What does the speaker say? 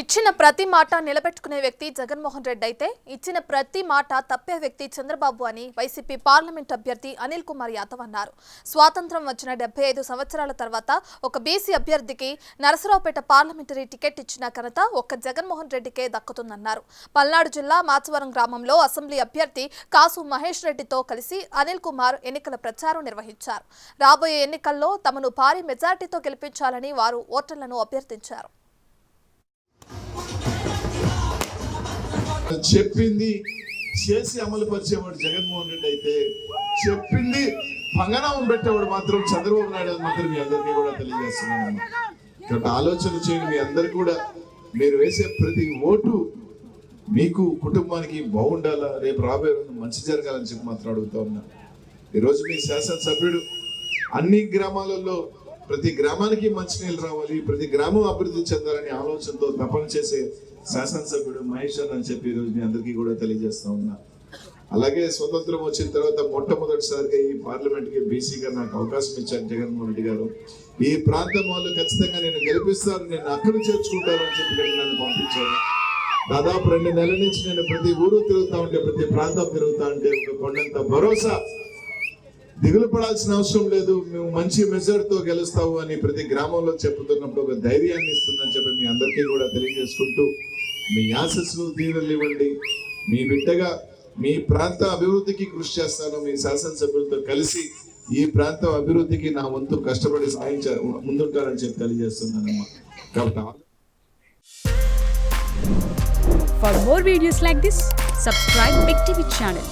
ఇచ్చిన ప్రతి మాట నిలబెట్టుకునే వ్యక్తి జగన్మోహన్ రెడ్డి అయితే ఇచ్చిన ప్రతి మాట తప్పే వ్యక్తి చంద్రబాబు అని వైసీపీ పార్లమెంట్ అభ్యర్థి అనిల్ కుమార్ యాదవ్ అన్నారు. స్వాతంత్రం వచ్చిన డెబ్బై ఐదు సంవత్సరాల తర్వాత ఒక బీసీ అభ్యర్థికి నరసరావుపేట పార్లమెంటరీ టికెట్ ఇచ్చిన ఘనత ఒక్క జగన్మోహన్ రెడ్డికే దక్కుతుందన్నారు. పల్నాడు జిల్లా మాచవరం గ్రామంలో అసెంబ్లీ అభ్యర్థి కాసు మహేష్ రెడ్డితో కలిసి అనిల్ కుమార్ ఎన్నికల ప్రచారం నిర్వహించారు. రాబోయే ఎన్నికల్లో తమను భారీ మెజార్టీతో గెలిపించాలని వారు ఓటర్లను అభ్యర్థించారు. చెప్పింది చేసి అమలు పరిచేవాడు జగన్మోహన్ రెడ్డి అయితే చెప్పింది పంగనామం పెట్టేవాడు మాత్రం చంద్రబాబు నాయుడు అని మాత్రం మీ అందరికీ కూడా తెలియజేస్తున్నాను. కాబట్టి ఆలోచన చేయండి మీ అందరు కూడా మీరు వేసే ప్రతి ఓటు మీకు కుటుంబానికి బాగుండాలా? రేపు రాబోయే రోజు మంచి జరగాలని చెప్పి మాత్రం అడుగుతా ఉన్నా. ఈరోజు మీ శాసనసభ్యుడు అన్ని గ్రామాలలో ప్రతి గ్రామానికి మంచినీళ్ళు రావాలి ప్రతి గ్రామం అభివృద్ధి చెందాలని ఆలోచనతో తపన చేసే శాసనసభ్యుడు మహేష్ అని చెప్పి ఈరోజు మీ అందరికీ కూడా తెలియజేస్తా ఉన్నా. అలాగే స్వతంత్రం వచ్చిన తర్వాత మొట్టమొదటిసారిగా ఈ పార్లమెంట్కి బీసీగా నాకు అవకాశం ఇచ్చారు జగన్మోహన్ రెడ్డి గారు. ఈ ప్రాంతం వాళ్ళు ఖచ్చితంగా నేను గెలిపిస్తాను నేను అక్కడ చేర్చుకుంటారు అని చెప్పి నన్ను పంపించారు. దాదాపు రెండు నెలల నుంచి నేను ప్రతి ఊరు తిరుగుతా ఉంటే ప్రతి ప్రాంతం తిరుగుతా ఉంటే ఒక కొండంత భరోసా దిగులు పడాల్సిన అవసరం లేదు. మేము మంచి మెజర్తో గెలుస్తావు అని ప్రతి గ్రామంలో చెప్తున్నప్పుడు ఒక ధైర్యాన్ని ఇస్తుందని చెప్పి మీ అందరికీ కూడా తెలియజేసుకుంటూ మీ ఆశస్సులు దీవెనలు ఇవ్వండి మీ బిడ్డగా మీ ప్రాంత అభివృద్ధికి కృషి చేస్తాను. మీ శాసనసభ్యులతో కలిసి ఈ ప్రాంతం అభివృద్ధికి నా వంతు కష్టపడి సాయం ముందుంటారని చెప్పి తెలియజేస్తున్నానమ్మా. కాబట్టి For more videos like this, subscribe Big TV channel.